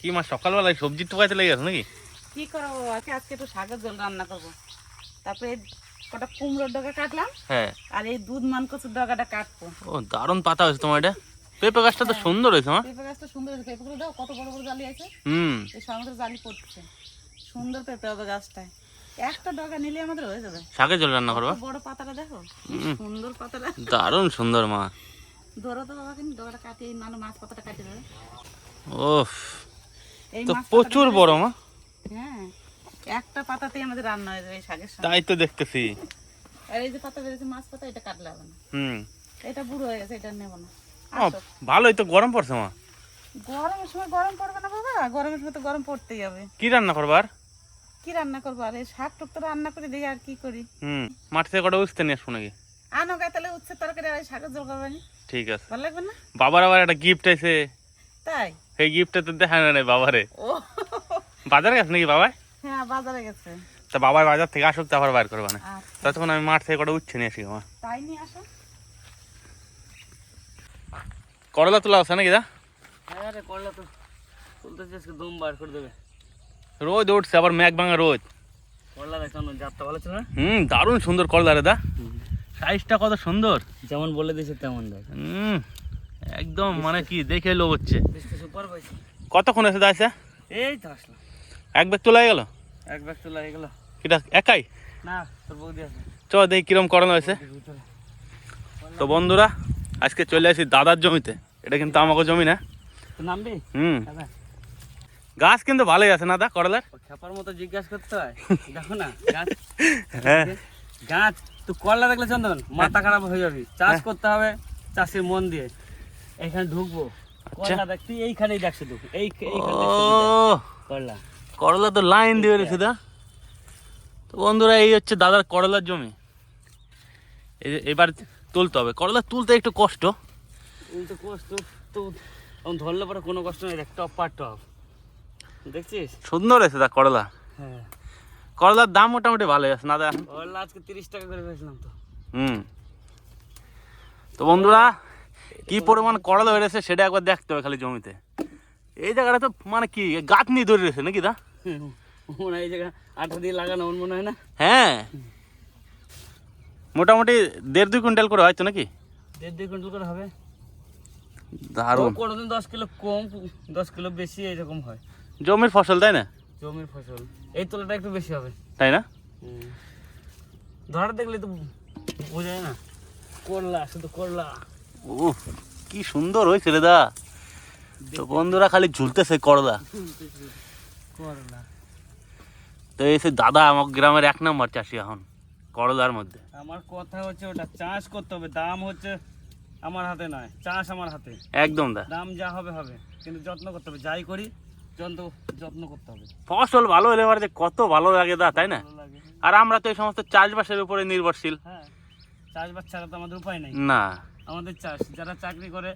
কি মা সকালবেলায় সবজি গেছে নাকি? কি করব আজকে আজকে একটু শাকের জল রান্না করব। তারপরে কটা কুমড়োর ডগা কাটলাম হ্যাঁ। আর এই দুধ মান কচুর ডগাটা কাটবো। ও দারুণ পাতা হয়েছে তোমার এটা। পেঁপে গাছটা তো সুন্দর হয়েছে মা। পেঁপে গাছটা সুন্দর হয়েছে। পেঁপেগুলো দাও কত বড় বড় জালি আছে। হুম। এই সমুদ্র জালি পড়ছে। সুন্দর পেঁপে হবে গাছটায়। একটা ডগা নিলে আমাদের হয়ে যাবে। শাকের জল রান্না করবা? বড় পাতাটা দেখো? সুন্দর পাতাটা। দারুণ সুন্দর মা। ধরো তো বাবা কিন্তু ডগাটা কাটিয়ে নানো মাছ পাতাটা কাটিয়ে দেবে। ওফ। তো প্রচুর বড় মা। হ্যাঁ একটা পাতাতেই আমাদের রান্না হয়ে যাবে এই শাকের সঙ্গে। তাই তো দেখতেছি। আর এই যে পাতা বেরিয়েছে মাছ পাতা এটা কাটলে হবে না। হুম। এটা বুড়ো হয়ে গেছে এটা নেব না। ভালোই তো গরম পড়ছে মা। গরমের সময় গরম পড়বে না বাবা? গরমের সময় তো গরম পড়তেই হবে। কি রান্না করবার কি রান্না করব? আর শাক টুক তো রান্না করে দিই আর কি করি? হুম মাঠ থেকে কটা উঠতে নিয়ে আসব নাকি? আনো গায়ে তাহলে উচ্ছে তরকারি আর শাকের জল করবে ঠিক আছে। ভালো লাগবে না? বাবার আবার একটা গিফট আছে তাই? সেই গিফটটা তো দেখা না বাবারে। বাজারে গেছে নাকি বাবা হ্যাঁ বাজারে গেছে। তা বাবার বাজার থেকে আসুক তারপর বার করবা না। আচ্ছা। ততক্ষণ আমি মাঠ থেকে কটা উচ্ছে নিয়ে আসি মা তাই নিয়ে আসো। করলা তোলা আছে নাকি দা? হ্যাঁ রে করলা তো। তুলতেছি আজকে দম বার করে দেবে। রোদ উঠছে আবার মেঘ ভাঙা রোদ। করলা দেখলাম যাত্রা ভালো ছিল না? হুম দারুণ সুন্দর করলা রে দা। সাইজটা কত সুন্দর। যেমন বলে দিয়েছে তেমন দেখ। হুম। একদম মানে কি দেখে লোভ হচ্ছে। কতক্ষণ এসে দাইছে এই তো আসলাম এক ব্যাগ তোলা হয়ে গেল? এক ব্যাগ তো লাগে গেল। কিটা একাই? না তোর বৌদি আছে। চ দেখি কিরম করানো হয়েছে। তো বন্ধুরা আজকে চলে আসি দাদার জমিতে। এটা কিন্তু আমাকে জমি না। নামবি হুম। গাছ কিন্তু ভালোই আছে না দা করলার? খেপার মতো জিজ্ঞাসা করতে হয়। দেখো না গাছ। হ্যাঁ। গাছ তুই করলা দেখলে চন্দন মাথা খারাপ হয়ে যাবি। চাষ করতে হবে চাষের মন দিয়ে। এইখানে ঢুকবো। করলা দেখ তুই এইখানেই দেখ শুধু। এই করলা করলা তো লাইন দিয়ে রেখে দা। তো বন্ধুরা এই হচ্ছে দাদার করলার জমি। এবার তুলতে হবে। করলা তুলতে একটু কষ্ট। উল্টো কষ্ট তো এখন ধরলে পরে কোনো কষ্ট নেই। দেখ টপ পার টপ। দেখছিস? সুন্দর হয়েছে দা করলা। হ্যাঁ। করলার দাম মোটামুটি ভালোই আছে না দা? করলা আজকে তিরিশ টাকা করে পেয়েছিলাম তো। হুম। তো বন্ধুরা কি পরিমাণ করলা হয়েছে সেটা একবার দেখতে হবে খালি জমিতে। এই জায়গাটা তো মানে কি গাছ নিয়ে ধরে রয়েছে নাকি দা? মনে হয় এই জায়গা আঠা দিয়ে লাগানো মনে হয় না। হ্যাঁ। মোটামুটি দেড় দুই কুইন্টাল করে হয়তো নাকি? দেড় দুই কুইন্টাল করে হবে। দারুণ। কোনোদিন দশ কিলো কম দশ কিলো বেশি এরকম হয়। জমির ফসল তাই না? জমির ফসল। এই তোলাটা একটু বেশি হবে। তাই না? ধরা দেখলে তো বোঝায় না। করলা শুধু করলা। ও কি সুন্দর হয়েছে রে দা। তো বন্ধুরা খালি ঝুলতেছে করলা। করলা। তো এসে দাদা আমার গ্রামের এক নম্বর চাষি এখন করলার মধ্যে। আমার কথা হচ্ছে ওটা চাষ করতে হবে দাম হচ্ছে আমার হাতে নয় চাষ আমার হাতে। একদম দা। দাম যা হবে হবে কিন্তু যত্ন করতে হবে যাই করি যত্ন যত্ন করতে হবে। ফসল ভালো হলে এবার যে কত ভালো লাগে দা তাই না? আর আমরা তো এই সমস্ত চাষবাসের উপরে নির্ভরশীল। হ্যাঁ। চাষবাস ছাড়া তো আমাদের উপায় নাই। না। আমাদের চাষ যারা চাকরি করে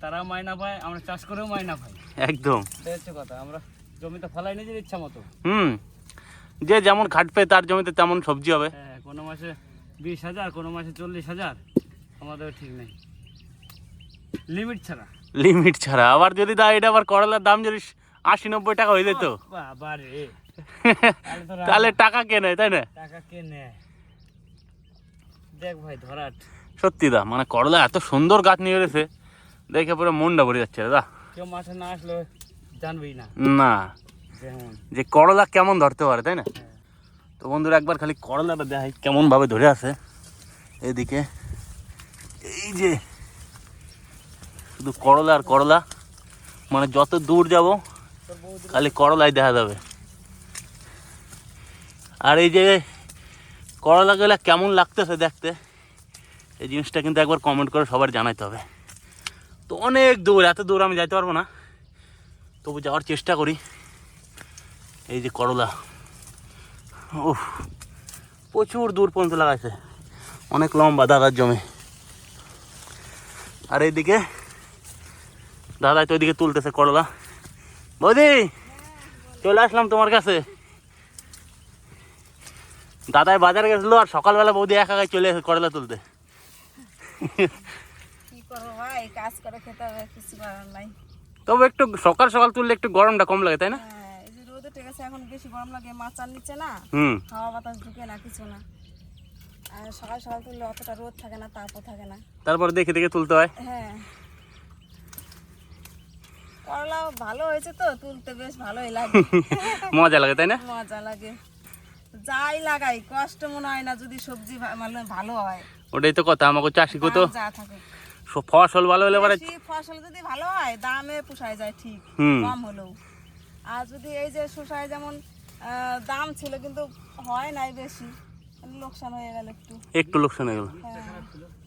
তারাও মাইনা পায় আমরা চাষ করেও মাইনা পাই। একদম। হচ্ছে কথা আমরা জমিতে ফলাই নিজের ইচ্ছা মতো। হুম। যে যেমন খাটবে তার জমিতে তেমন সবজি হবে। হ্যাঁ কোনো মাসে বিশ হাজার কোনো মাসে চল্লিশ হাজার আমাদের ঠিক নেই। লিমিট ছাড়া। লিমিট ছাড়া। আবার যদি দা এটা আবার করলার দাম যদি আশি নব্বই টাকা হয়ে যেত। তাহলে টাকা কে নেয় তাই না? টাকা কে নেয়? দেখ ভাই ধরাট সত্যি দা মানে করলা এত সুন্দর গাছ নিয়ে রয়েছে দেখে পুরো মনটা ভরে যাচ্ছে রে দা। কেউ মাঠে না আসলে জানবেই না। না যে করলা কেমন ধরতে পারে তাই না? হ্যাঁ। তো বন্ধুরা একবার খালি করলাটা দেখাই কেমন ভাবে ধরে আছে। এদিকে এই যে শুধু করলা আর করলা মানে যত দূর যাব খালি করলাই দেখা যাবে। আর এই যে করলা গেলে কেমন লাগতেছে দেখতে? এই জিনিসটা কিন্তু একবার কমেন্ট করে সবার জানাইতে হবে। তো অনেক দূর, এত দূর আমি যাইতে পারব না। তবু যাওয়ার চেষ্টা করি। এই যে করলা। উফ, প্রচুর দূর পর্যন্ত লাগাইছে। অনেক লম্বা দাদার জমি। আর এইদিকে দাদাই তো ওইদিকে তুলতেছে করলা। বৌদি, চলে আসলাম তোমার কাছে। দাদাই বাজার গেছিল আর সকালবেলা বৌদি একা একাই চলে এসে করলা তুলতে। কি করব ভাই? কাজ করে খেতে হবে কিছু করার নাই। তবে একটু সকাল সকাল তুললে একটু গরমটা কম লাগে তাই না? হ্যাঁ রোদে ঠিক আছে এখন বেশি গরম লাগে মাচার নিচে না। হাওয়া বাতাস ঢুকে না কিছু না। আর সকাল সকাল তুললে অতটা রোদ থাকে না তাপও থাকে না। তারপর দেখে দেখে তুলতে হয়। হ্যাঁ। করলা ভালো হয়েছে তো তুলতে বেশ ভালোই লাগে। মজা লাগে তাই না? মজা লাগে। যাই লাগাই কষ্ট মনে হয় না যদি সবজি মানে ভালো হয়। ওটাই তো কথা আমাকে চাষি কত ফসল ভালো হলে পরে ফসল যদি ভালো হয় দামে পোষায় যায় ঠিক কম হলেও। আর যদি এই যে শসায় যেমন দাম ছিল কিন্তু হয় নাই বেশি লোকসান হয়ে গেল একটু। একটু লোকসান হয়ে গেল। হ্যাঁ।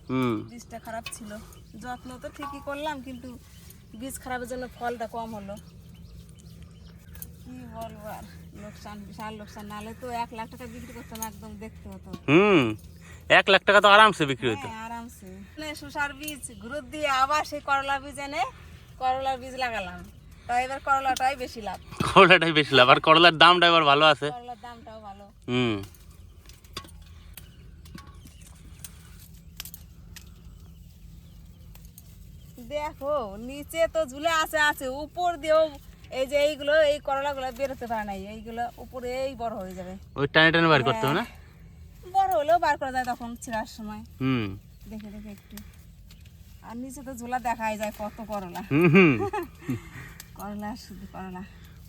হুম। বীজটা খারাপ ছিল। যত্ন তো ঠিকই করলাম কিন্তু বীজ খারাপের জন্য ফলটা কম হলো। কি বলব আর? লোকসান বিশাল লোকসান নাহলে তো এক লাখ টাকা বিক্রি করতাম একদম দেখতে হতো। হুম এক লাখ টাকা তো আরামসে বিক্রি হতো হ্যাঁ আরামসে। শসার বীজ গুরুত দিয়ে আবার সেই করলা বীজ এনে করলার বীজ লাগালাম। তাই এবার করলাটাই বেশি লাভ। করলাটাই বেশি লাভ আর করলার দামটা এবার ভালো আছে। করলার দামটাও ভালো। হুম। দেখো নিচে তো ঝুলে আছে আছে উপর দিয়েও এই যে এইগুলো এই করলাগুলো বেরোতে পারে নাই এইগুলো উপরে এই বড় হয়ে যাবে। ওই টানে টানে বার করতে হবে না? বড় হলেও বার করা যায় তখন ছিঁড়ার সময়। হুম। দেখে দেখে একটু। আর নিচে তো ঝোলা দেখাই যায় কত করলা। করলা শুধু করলা।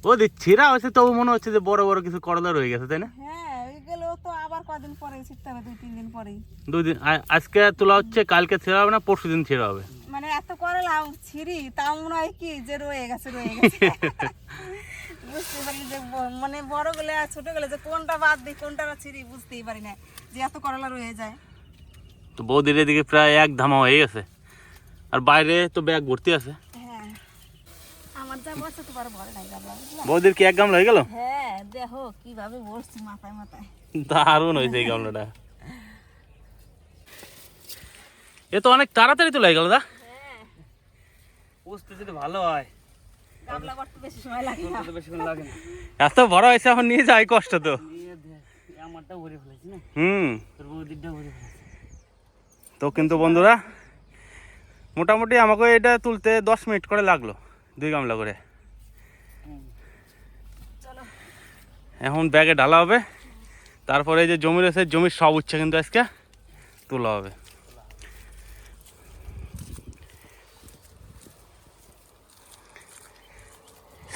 ও দেখ ছেঁড়া হয়েছে তবু মনে হচ্ছে যে বড় বড় কিছু করলা রয়ে গেছে তাই না? হ্যাঁ ওইগুলো তো আবার কদিন পরে ছিটতে হবে দুই তিন দিন পরেই। দুদিন আ- আজকে তোলা হচ্ছে কালকে ছেঁড়া হবে না পরশু দিন ছেঁড়া হবে? মানে এত করলা ছিঁড়ি তাও মনে হয় কি যে রয়ে গেছে রয়ে গেছে। বুঝতে পারি যে মানে বড় গেলে আর ছোট গেলে যে কোনটা বাদ দিই কোনটা ছিঁড়ি বুঝতেই পারি না যে এত করলা রয়ে যায়। তো বৌদির এদিকে প্রায় এক ধামা হয়ে গেছে। আর বাইরে তো ব্যাগ ভর্তি আছে। হ্যাঁ। বৌদির কি এক গামলা হয়ে গেল? হ্যাঁ দেখো কীভাবে বসছি মাথায় মাথায়। দারুণ হয়েছে এই গামলাটা। এ তো অনেক তাড়াতাড়ি তোলা হয়ে গেল দা। পুষতে যদি ভালো হয় গাবলা করতে বেশি সময় লাগে না। তুলতে তো বেশিক্ষণ লাগে না। এত বড় হয়েছে এখন নিয়ে যাই কষ্ট তো। নিয়ে ভরে ফেলেছি না? হুম। তোর বৌদিরটাও ভরে ফেলেছি। তো কিন্তু বন্ধুরা মোটামুটি আমাকে এটা তুলতে দশ মিনিট করে লাগল দুই গামলা করে। এখন ব্যাগে ঢালা হবে তারপরে এই যে জমি রয়েছে জমির সব উচ্ছে কিন্তু আজকে তোলা হবে।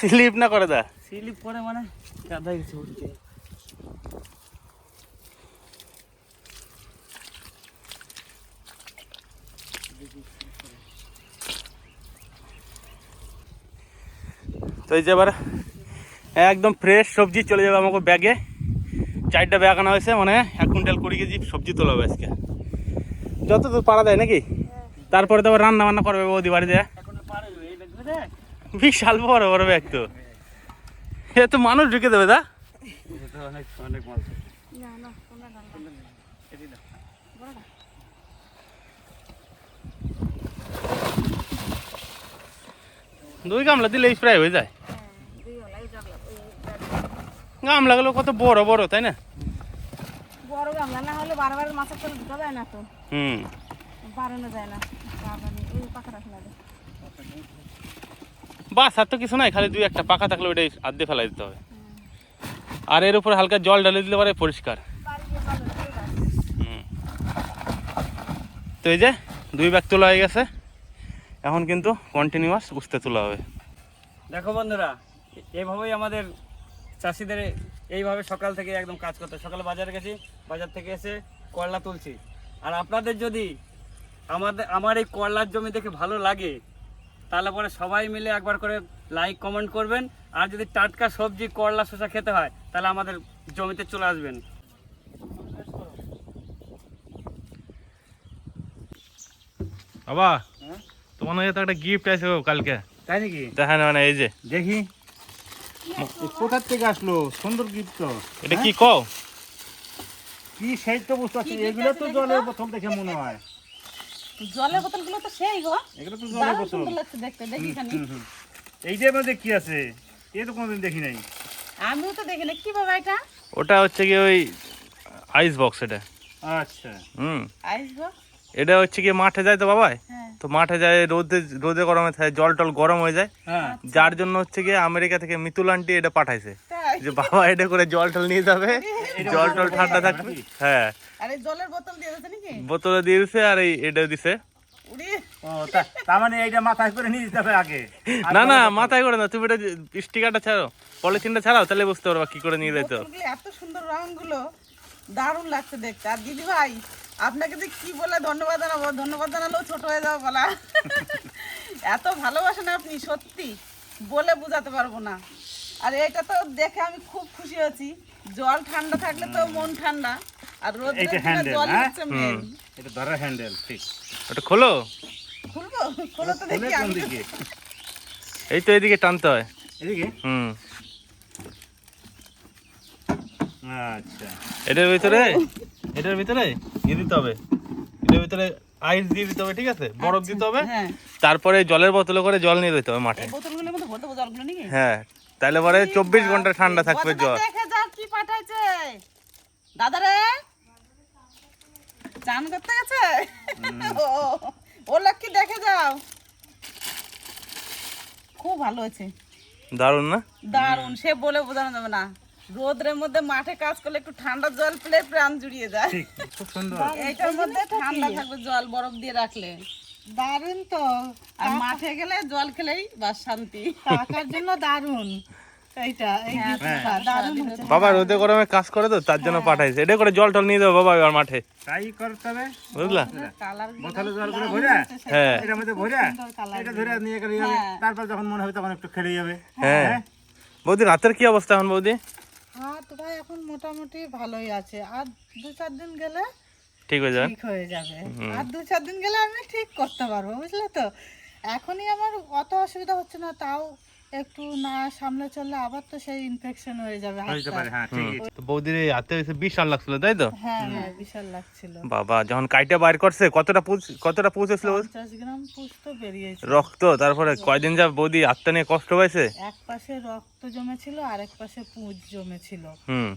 স্লিপ না করে দা স্লিপ করে মানে কাদা গেছে উঠতে তো এই যে এবার একদম ফ্রেশ সবজি চলে যাবে আমাকে ব্যাগে চারটা ব্যাগ আনা হয়েছে মানে এক কুইন্টাল কুড়ি কেজি সবজি তোলা হবে আজকে। যত তো পারা দেয় নাকি? তারপরে তো আবার রান্না বান্না করবে বৌদি বাড়িতে এখন পারে এই দেখবে দেখ বিশাল বড় বড় ব্যাগ তো। এ তো মানুষ ঢুকে দেবে দা। দুই গামলা দিলে প্রায় হয়ে যায়। ওই গামলাগুলো কত বড় বড় তাই না? বড় গামলা না হলে বারবার মাছের তেল ঢুকা যায় না তো। হুম। বাড়ানো যায় না। এই বাস আর তো কিছু নাই, খালি দুই একটা পাকা থাকলে ওইটাই আর্ধে ফেলাই দিতে হবে আর এর উপরে হালকা জল ঢালে দিলে পরে পরিষ্কার। তো এই যে দুই ব্যাগ তোলা হয়ে গেছে, এখন কিন্তু কন্টিনিউয়াস উঠতে তোলা হবে দেখো বন্ধুরা এ- এইভাবেই আমাদের চাষিদের এইভাবে সকাল থেকে একদম কাজ করতে। সকালে বাজারে গেছি, বাজার থেকে এসে করলা তুলছি আর আপনাদের যদি আমাদের, আমার এই করলার জমি দেখে ভালো লাগে তাহলে পরে সবাই মিলে একবার করে লাইক কমেন্ট করবেন। আর যদি টাটকা সবজি করলা শসা খেতে হয় তাহলে আমাদের জমিতে চলে আসবেন। বাবা হ্যাঁ? তোমার নাকি তো একটা গিফট আছে গো কালকে। তাই নাকি? দেখেন মানে এই যে। দেখি। কোথার থেকে আসলো? সুন্দর গিফট তো। এটা কি কও? কি সেই তো বুঝতে পারছি এগুলো তো জলের প্রথম দেখে মনে হয়। জলের বোতলগুলো তো সেই গো। এগুলো তো জলের বোতল। সুন্দর লাগছে দেখতে দেখি খানি। এইটার মধ্যে কি আছে? এ তো কোনোদিন দেখি নাই। আমিও তো দেখি না কি বাবা এটা? ওটা হচ্ছে কি ওই আইস বক্স এটা। আচ্ছা। হুম। আইস বক্স এটা হচ্ছে কি মাঠে যায় তো বাবাই? হ্যাঁ। তো মাঠে যায় রোদে রোদে গরমে থাকে জল টল গরম হয়ে যায়। হ্যাঁ। যার জন্য হচ্ছে কি আমেরিকা থেকে মিতুল আন্টি এটা পাঠাইছে। যে বাবা এটা করে জল টল নিয়ে যাবে। জল টল ঠান্ডা থাকবে। হ্যাঁ। বোতল দিয়ে দিছে আর এই এটা দিছে। তার মানে এইটা মাথায় করে নিয়ে যেতে হবে আগে। না না মাথায় করে না তুমি এটা স্টিকারটা ছাড়ো পলিথিনটা ছাড়াও তাহলে বুঝতে পারবা কি করে নিয়ে যেতে এত সুন্দর রংগুলো দারুণ লাগছে দেখতে। আর দিদি ভাই আপনাকে যে কি বলে ধন্যবাদ জানাব? ধন্যবাদ জানালেও ছোট হয়ে যাব বলা। এত ভালোবাসেন আপনি সত্যি। বলে বোঝাতে পারব না। আর এটা তো দেখে আমি খুব খুশি হয়েছি। জল ঠান্ডা থাকলে তো মন ঠান্ডা। আর রোদ হ্যাঁ? হচ্ছে মেন এটা ধরার হ্যান্ডেল ঠিক। ওটা খোলো? খুলবো? খোলো তো দেখি আমি। এই তো এদিকে টানতে হয়। এদিকে? হুম। আচ্ছা। এটার ভিতরে? এটার ভিতরে ইয়ে দিতে হবে। এটার ভিতরে আইস দিয়ে দিতে হবে ঠিক আছে? বরফ দিতে হবে। হ্যাঁ। তারপরে জলের বোতলে করে জল নিয়ে যেতে হবে মাঠে। এই বোতলগুলোর মধ্যে ভরতে জলগুলো নাকি? হ্যাঁ তাহলে পরে চব্বিশ ঘণ্টা ঠান্ডা থাকবে জল কি পাঠাইছে। দাদা রে চান করতে গেছে? ও ও লক্ষ্মী দেখে যাও। খুব ভালো আছে দারুণ না? দারুণ সে বলে বোঝানো যাবে না। রোদ্রের মধ্যে মাঠে কাজ করলে একটু ঠান্ডা জল পেলে প্রাণ জুড়িয়ে যায়। ঠিক খুব সুন্দর। এইটার মধ্যে ঠান্ডা থাকবে জল বরফ দিয়ে রাখলে। দারুণ তো। আর মাঠে গেলে জল খেলেই বা শান্তি। টাকার জন্য দারুণ। হ্যাঁ, হচ্ছে। বাবা রোদে গরমে কাজ করে তো তার জন্য পাঠাইছে। এটা করে জল টল নিয়ে দেবো বাবা এবার মাঠে। তাই করতে হবে? বুঝলা? বোতলে জলগুলো ভরে? হ্যাঁ। এটার মধ্যে ভরে? এটা ধরে নিয়ে গেলে তারপর যখন মনে হবে তখন একটু খেলে যাবে হ্যাঁ। বৌদি রাতের কি অবস্থা এখন বৌদি? হাত ভাই এখন মোটামুটি ভালোই আছে। আর দু চার দিন গেলে ঠিক হয়ে যাবে। ঠিক হয়ে যাবে। আর দু চার দিন গেলে আমি ঠিক করতে পারব বুঝলে তো? এখনই আমার অত অসুবিধা হচ্ছে না তাও একটু না সামলে চললে আবার তো সেই ইনফেকশন হয়ে যাবে হতে হাতটা। পারে হ্যাঁ ঠিক তো বৌদির হাতে বিশাল লাগছিল তাই তো? হ্যাঁ হ্যাঁ বিশাল লাগছিল। বাবা যখন কাইটা বাইর করছে কতটা পুষ- কতটা? পঞ্চাশ গ্রাম পুষ তো বেরিয়েছে। রক্ত তারপরে কয়দিন যা বৌদি আত্মা নিয়ে কষ্ট পাইছে? এক পাশে রক্ত জমেছিল আর এক পাশে পুঁজ জমেছিল।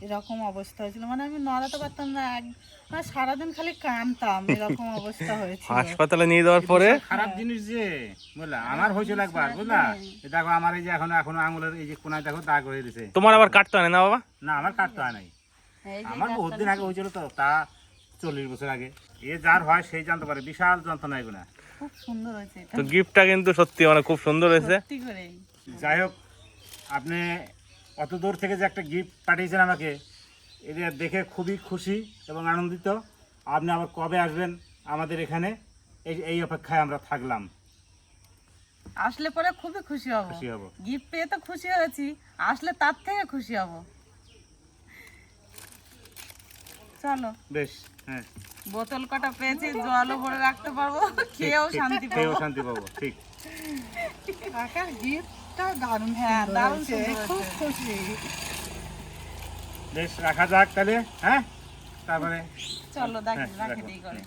এরকম অবস্থা হয়েছিল। মানে আমি নড়াতে পারতাম না এক মানে সারাদিন খালি কানতাম এরকম অবস্থা হয়েছিল। হাসপাতালে নিয়ে যাওয়ার পরে? খারাপ জিনিস যে বুঝলা? আমার হয়েছিল একবার বুঝলা? দেখো আমার এই যে এখন এখনও আঙুলের এই যে কোনায় দেখো দাগ হয়ে দিছে তোমার আবার কাটতে হয় না বাবা? না আমার কাটতে হয় নাই। আমার বহুত দিন আগে হয়েছিল তো তা চল্লিশ বছর আগে। এ যার হয় সেই জানতে পারে। বিশাল যন্ত্রণা এগুলা। খুব সুন্দর হয়েছে তো গিফটটা কিন্তু সত্যি মানে খুব সুন্দর হয়েছে। যাই হোক আপনি অত দূর থেকে যে একটা গিফট পাঠিয়েছেন আমাকে এটা দেখে খুবই খুশি এবং আনন্দিত। আপনি আবার কবে আসবেন আমাদের এখানে? এই এই অপেক্ষায় আমরা থাকলাম। আসলে পরে খুবই খুশি হব। খুশি হব। গিফট পেয়ে তো খুশি হয়েছি। আসলে তার থেকে খুশি হব। চলো। বেশ হ্যাঁ। বোতল কটা পেয়েছি জলও ভরে রাখতে পারব। খেয়েও শান্তি খেয়েও শান্তি পাবো ঠিক। কাকার দারুণ হ্যাঁ, সুন্দর দারুণ খুব খুশি। বেশ রাখা যাক তাহলে হ্যাঁ? তারপরে চলো দেখি হ্যাঁ, দিই করে